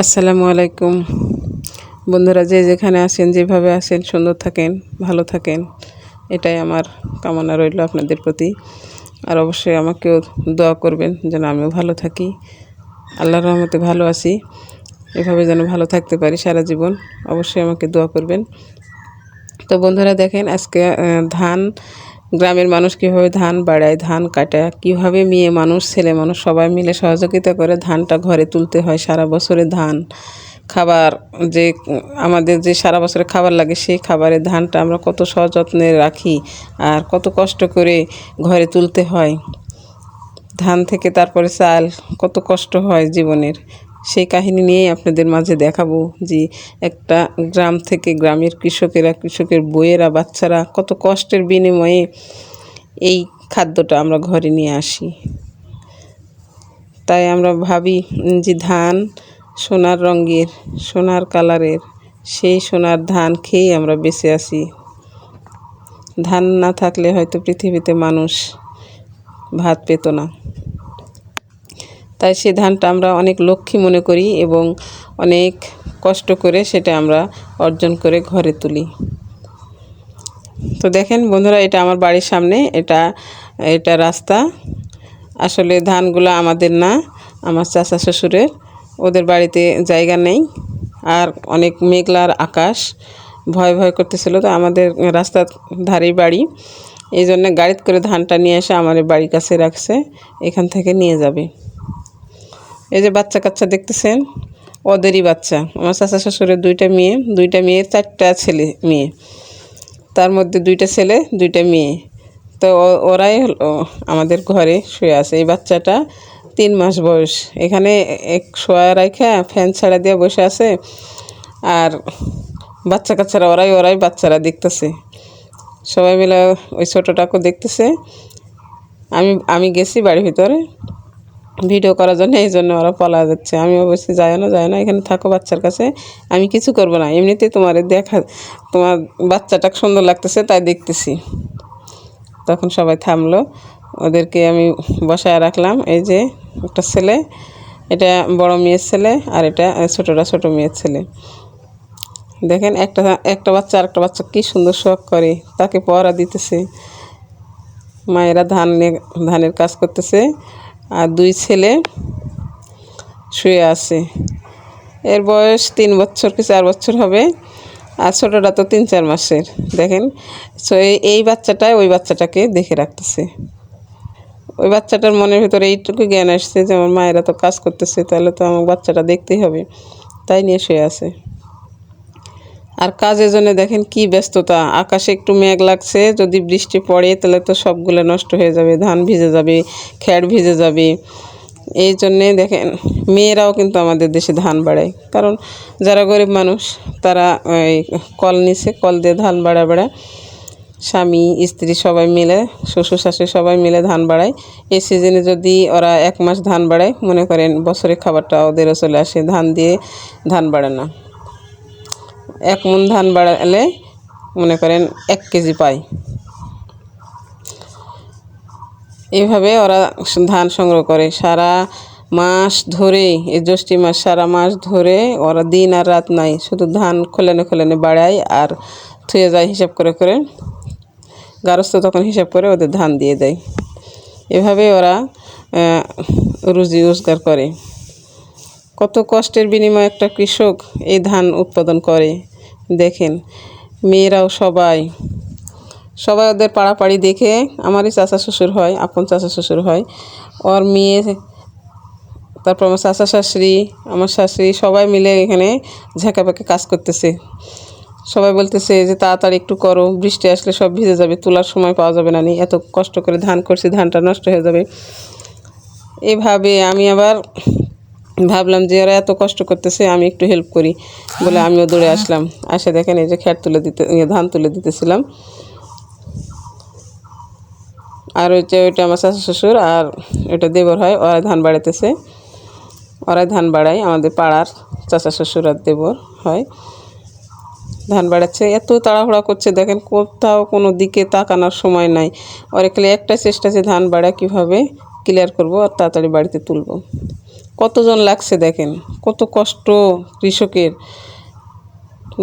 আসসালামু আলাইকুম। বন্ধুরা, যে যেখানে আছেন, যেভাবে আছেন, সুন্দর থাকেন, ভালো থাকেন, এটাই আমার কামনা রইল আপনাদের প্রতি। আর অবশ্যই আমাকেও দোয়া করবেন যেন আমিও ভালো থাকি। আল্লাহর রহমতে ভালো আছি। এভাবে যেন ভালো থাকতে পারি সারা জীবন, অবশ্যই আমাকে দোয়া করবেন। তো বন্ধুরা, দেখেন আজকে ধান গ্রামের মানুষ কীভাবে ধান বাড়ায়, ধান কাটা, কীভাবে মেয়ে মানুষ, ছেলে মানুষ সবাই মিলে সহযোগিতা করে ধানটা ঘরে তুলতে হয় সারা বছরে ধান। খাবার যে, আমাদের যে সারা বছরে খাবার লাগে সেই খাবারের ধানটা আমরা কত সযত্নে রাখি আর কত কষ্ট করে ঘরে তুলতে হয়। ধান থেকে তারপরে চাল কত কষ্ট হয় জীবনের। সেই কাহিনী নিয়েই আপনাদের মাঝে দেখাবো যে একটা গ্রাম থেকে গ্রামের কৃষকেরা, কৃষকের বইয়েরা, বাচ্চারা কত কষ্টের বিনিময়ে এই খাদ্যটা আমরা ঘরে নিয়ে আসি। তাই আমরা ভাবি যে ধান সোনার রঙের, সোনার কালারের, সেই সোনার ধান খেয়েই আমরা বেঁচে আসি ধান না থাকলে হয়তো পৃথিবীতে মানুষ ভাত পেত না। তাই সে ধানটা আমরা অনেক লক্ষ্মী মনে করি এবং অনেক কষ্ট করে সেটা আমরা অর্জন করে ঘরে তুলি। তো দেখেন বন্ধুরা, এটা আমার বাড়ির সামনে, এটা এটা রাস্তা। আসলে ধানগুলো আমাদের না, আমার চাচা শ্বশুরের, ওদের বাড়িতে জায়গা নেই। আর অনেক মেঘলার আকাশ, ভয় ভয় করতেছিল তো আমাদের রাস্তার ধারেই বাড়ি। এই জন্য গাড়িতে করে ধানটা নিয়ে এসে আমাদের বাড়ির কাছে রাখছে, এখান থেকে নিয়ে যাবে। এই যে বাচ্চা কাচ্চা দেখতেছেন, ওদেরই বাচ্চা। আমার চাচা শ্বশুরের দুইটা মেয়ে দুইটা মেয়ে, চারটা ছেলে, মেয়ে। তার মধ্যে দুইটা ছেলে, দুইটা মেয়ে। তো ওরাই আমাদের ঘরে শুয়ে আছে। এই বাচ্চাটা তিন মাস বয়স। এখানে এক শোয়া রাখা ফ্যান ছাড়া দিয়ে বসে আছে। আর বাচ্চা কাচ্চারা ওরাই ওরাই বাচ্চারা দেখতেছে। সবাই মিলে ওই ছোটোটাকে দেখতেছে। আমি আমি গেছি বাড়ির ভিতরে। ভিডিও করার জন্য এই জন্য ওরা পলা যাচ্ছে। আমি অবশ্যই যায় না যায় না, এখানে থাকো বাচ্চার কাছে। আমি কিছু করব না, এমনিতেই তোমার দেখা, তোমার বাচ্চাটা সুন্দর লাগতেছে, তাই দেখতেছি। তখন সবাই থামলো। ওদেরকে আমি বসায় রাখলাম, এই যে একটা ছেলে, এটা বড় মেয়ের ছেলে আর এটা ছোটোটা ছোটো মেয়ের ছেলে। দেখেন একটা একটা বাচ্চা আর একটা বাচ্চা কী সুন্দর শখ করে, তাকে পহরা দিতেছে। মায়েরা ধান ধানের কাজ করতেছে। আর দুই ছেলে শুয়ে আছে। এর বয়স তিন বছর কি চার বছর হবে? আর ছোটোটা তো তিন চার মাসের, দেখেন। সো এই বাচ্চাটাই ওই বাচ্চাটাকে দেখে রাখতেছে। ওই বাচ্চাটার মনের ভিতরে এইটুকু জ্ঞান আসছে যে, আমার মায়েরা তো কাজ করতেছে, তাহলে তো আমার বাচ্চাটা দেখতেই হবে। তাই নিয়ে শুয়ে আছে। আর কাজের জন্য দেখেন কি ব্যস্ততা। আকাশে একটু মেঘ লাগছে, যদি বৃষ্টি পড়ে তাহলে তো সবগুলো নষ্ট হয়ে যাবে, ধান ভিজে যাবে খ্যাড় ভিজে যাবে। এই জন্যে দেখেন, মেয়েরাও কিন্তু আমাদের দেশে ধান বাড়ায়। কারণ যারা গরিব মানুষ, তারা ওই কল নিচে কল দিয়ে ধান বাড়া বেড়া। স্বামী, স্ত্রী সবাই মিলে, শ্বশুর শাশুড়ি সবাই মিলে ধান বাড়ায়। এই সিজনে যদি ওরা এক মাস ধান বাড়ায়, মনে করেন বছরের খাবারটা ওদেরও চলে আসে, ধান দিয়ে ধান বাড়ে না এক মন ধান বাড়ালে, মনে করেন, এক কেজি পায় এইভাবে ওরা ধান সংগ্রহ করে। সারা মাস ধরে এই জ্যৈষ্ঠী মাস, সারা মাস ধরে ওরা দিন আর রাত নাই। শুধু ধান খোলেনে খোলেনে বাড়ায় আর থুয়ে যায় হিসাব করে করে। গারস্থ তখন হিসাব করে ওদের ধান দিয়ে দেয়। এভাবে ওরা রুজি রোজগার করে। কত কষ্টের বিনিময়ে একটা কৃষক এই ধান উৎপাদন করে। দেখেন, মেয়েরাও সবাই। সবাই ওদের পাড়াপাড়ি দেখে আমারই চাচা শ্বশুর হয়, আপন চাচা শ্বশুর হয়। ওর মেয়ে, তারপর আমার চাচা শাশুড়ি, আমার শাশুড়ি সবাই মিলে এখানে ঝাঁকাপাকে কাজ করতেছে। সবাই বলতেছে যে, তাড়াতাড়ি একটু করো, বৃষ্টি আসলে সব ভিজে যাবে, তোলার সময় পাওয়া যাবে না নি, এত কষ্ট করে ধান করছি, ধানটা নষ্ট হয়ে যাবে। এভাবে আমি আবার ভাবলাম যে ওরা এত কষ্ট করতেছে, আমি একটু হেল্প করি। বলে আমিও দৌড়ে আসলাম। আসে দেখেন এই যে খ্যাট তুলে দিতে ধান তুলে দিতেছিলাম। আর ওইটা ওইটা আমার শাশু শ্বশুর আর ওইটা দেবর হয়, ওরা ধান বাড়াইতেছে। ওরাই ধান বাড়ায়, আমাদের পাড়ার চাচা শ্বশুর আর দেবর হয়। ধান বাড়াচ্ছে, এত তাড়াহুড়া করছে, দেখেন কোথাও কোনো দিকে তাকানোর সময় নাই। ওর একটা চেষ্টা আছে ধান বাড়া কীভাবে ক্লিয়ার করব, আর তাড়াতাড়ি বাড়িতে তুলব। কতজন লাগছে দেখেন? কত কষ্ট কৃষকের।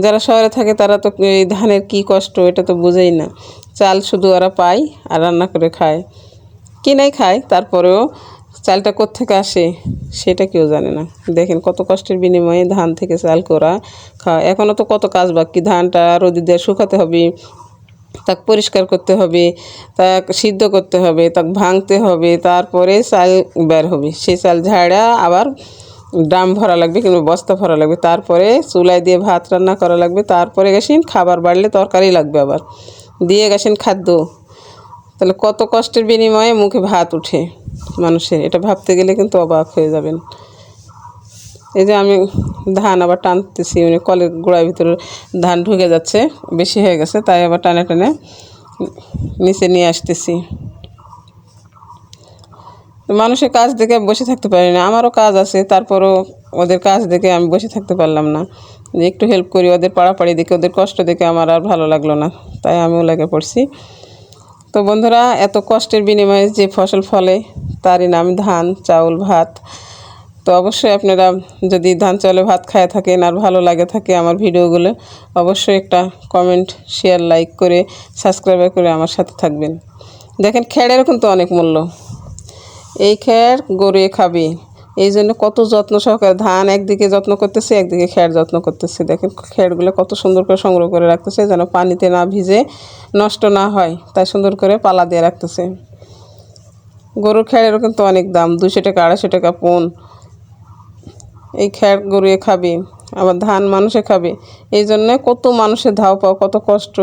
যারা শহরে থাকে তারা তো এই ধানের কি কষ্ট, এটা তো বোঝেই না। চাল শুধু ওরা পায় আর রান্না করে খায়। কিনাই খায়? তারপরেও চালটা কোত্থেকে আসে সেটা কেউ জানে না। দেখেন কত কষ্টের বিনিময়ে ধান থেকে চাল করা খাওয়া। এখনও তো কত কাজ বাকি। ধানটা রোদি দিয়ে শুকাতে হবে তাকে পরিষ্কার করতে হবে, তাকে সিদ্ধ করতে হবে, তাক ভাঙতে হবে, তারপরে চাল বের হবে। সেই চাল ঝাড়া আবার ড্রাম ভরা লাগবে কিংবা বস্তা ভরা লাগবে। তারপরে চুলায় দিয়ে ভাত রান্না করা লাগবে। তারপরে গেছেন খাবার বাড়লে তরকারি লাগবে আবার। দিয়ে গেছেন খাদ্য। তাহলে কত কষ্টের বিনিময়ে মুখে ভাত উঠে মানুষের। এটা ভাবতে গেলে কিন্তু অবাক হয়ে যাবেন। এই যে আমি ধান আবার টানতেছি মানে কলের গোড়ার ভিতরে ধান ঢুকে যাচ্ছে, বেশি হয়ে গেছে, তাই আবার টানে টানে নিচে নিয়ে আসতেছি। মানুষের কাজ দেখে বসে থাকতে পারি না, আমারও কাজ আছে, তারপরও ওদের কাজ দেখে আমি বসে থাকতে পারলাম না। যে একটু হেল্প করি, ওদের পাড়াপাড়ি দেখে, ওদের কষ্ট দেখে আমার আর ভালো লাগল না, তাই আমিও লেগে পড়ছি। তো বন্ধুরা, এত কষ্টের বিনিময়ে যে ফসল ফলে, তারই নাম ধান, চাউল, ভাত তো অবশ্যই আপনারা যদি ধান চাউলে ভাত খায় থাকেন আর ভালো লাগে থাকে আমার ভিডিওগুলো, অবশ্যই একটা কমেন্ট শেয়ার লাইক করে সাবস্ক্রাইব করে আমার সাথে থাকবেন। দেখেন খেড়েরও কিন্তু অনেক মূল্য। এই খ্যার গড়িয়ে খাবে। এই জন্য কত যত্ন সহকারে ধান একদিকে যত্ন করতেছে, একদিকে খ্যার যত্ন করতেছে। দেখেন খ্যারগুলো কত সুন্দর করে সংগ্রহ করে রাখতেছে, যেন পানিতে না ভিজে নষ্ট না হয়, তাই সুন্দর করে পালা দিয়ে রাখতেছে। গরুর খ্যারেরও কিন্তু অনেক দাম দুশো টাকা, আড়াইশো টাকা, পন। এই খ্যাট গড়িয়ে খাবে, আবার ধান মানুষে খাবে। এই জন্য কত মানুষের ধাও পাও, কত কষ্ট।